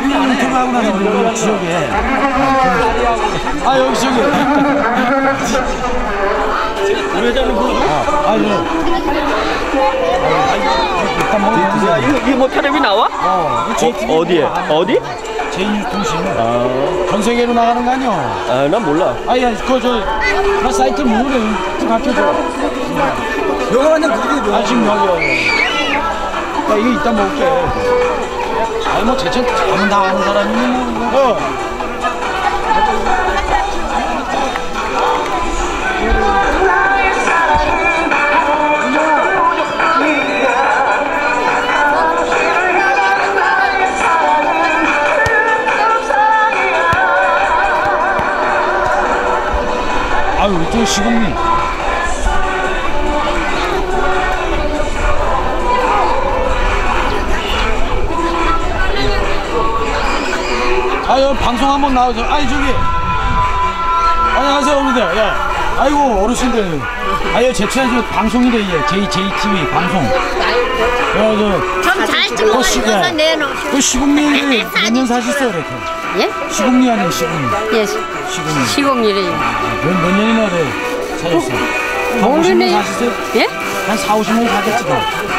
팀장님 인터뷰하고 나서 여기 지역에 아 여기 저기 우리 회장님 그아 예. 뭐 야, 이거, 이거 뭐 텔레비 나와? 어, 어, 어디에? 어디? 제2통신 아, 전 세계로 나가는 거 아니야? 아, 난 몰라. 아야 그저나 사이트 뭐래 좀 밝혀줘. 여기 완전 그게 아 지금 여기 여기. 야 이거 이따 먹을게. 아니 뭐다 아는 사람이니 뭐. 어. 아유 또 시국님. 아, 여기 방송 한번 나와서, 아니, 저기. 안녕하세요, 어머니들. 예. 아이고, 어르신들. 아, 예, 제천에서 방송인데, 예. J, JTV 방송. 야, 저, 좀잘 찍어 그 시, 가지고서 예. 내놓으셔. 그 시국리 몇년 사셨어요, 이렇게? 예? 시국리 아니에요, 시국리. 예, 시국리. 시공일이에요. 몇, 몇 년이나 돼, 사셨어요? 한 50년 모르네. 사셨어요? 예? 한 4, 50년 사셨지, 더.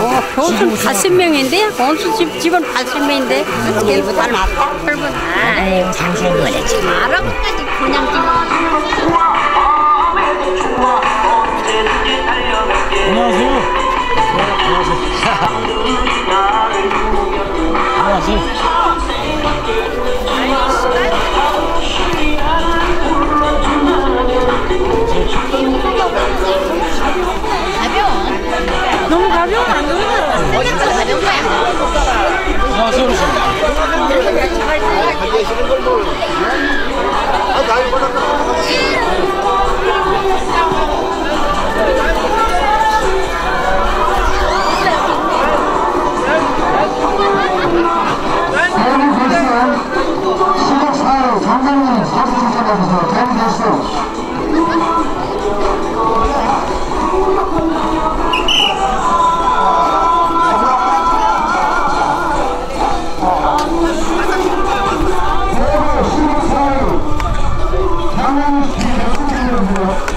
어, 교수 지금 80명인데, 원수 집, 집은 80명인데, 일부 다 맞다, 헐분. 아유, 자꾸 그러지 마라, 끝까지 그냥. 안녕하세요. 안녕하세요. 안녕하세요. 哈尔滨的，我就是哈尔滨的。啊，就是。哎，哈尔滨的狗肉。啊，赶紧过来。欢迎公司新来的厂长。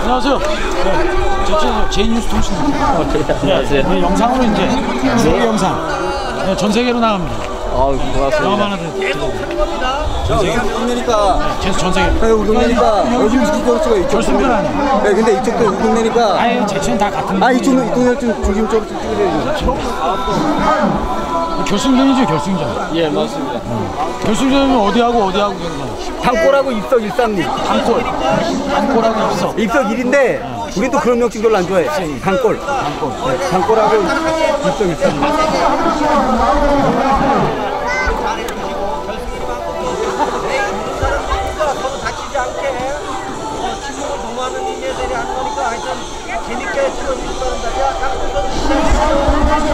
안녕하세요. 네, 저쪽 제이뉴스 통신입니다. 안녕하세요. 네, 영상으로 이제 세계 영상. 네, 전 세계로 나갑니다. 아, 고맙습니다. 영화 하나 더. 우동네니까 그래서 전 세계. 네, 우동네니까 요즘 스키코스가 이쪽 결승전 아니야? 네, 근데 이쪽도 우동네니까 아예 제천 다 같은. 아 이쪽은 이동네 좀 중심적으로 좀 찍으세요 결승전이죠, 결승전. 예, 맞습니다. 결승전은 어디하고 어디하고 그런 거야? 단골하고 입석 일삼리 단골. 단골하고 있어. 입석 1인데 우리 또 그런 명칭 별로 안 좋아해 단골 단골 네, 단골하고 입석 일삼리 해야 되냐 안 그러니까 하여튼 재밌게 틀어주시기 바랍니다. 야, 각국은 시작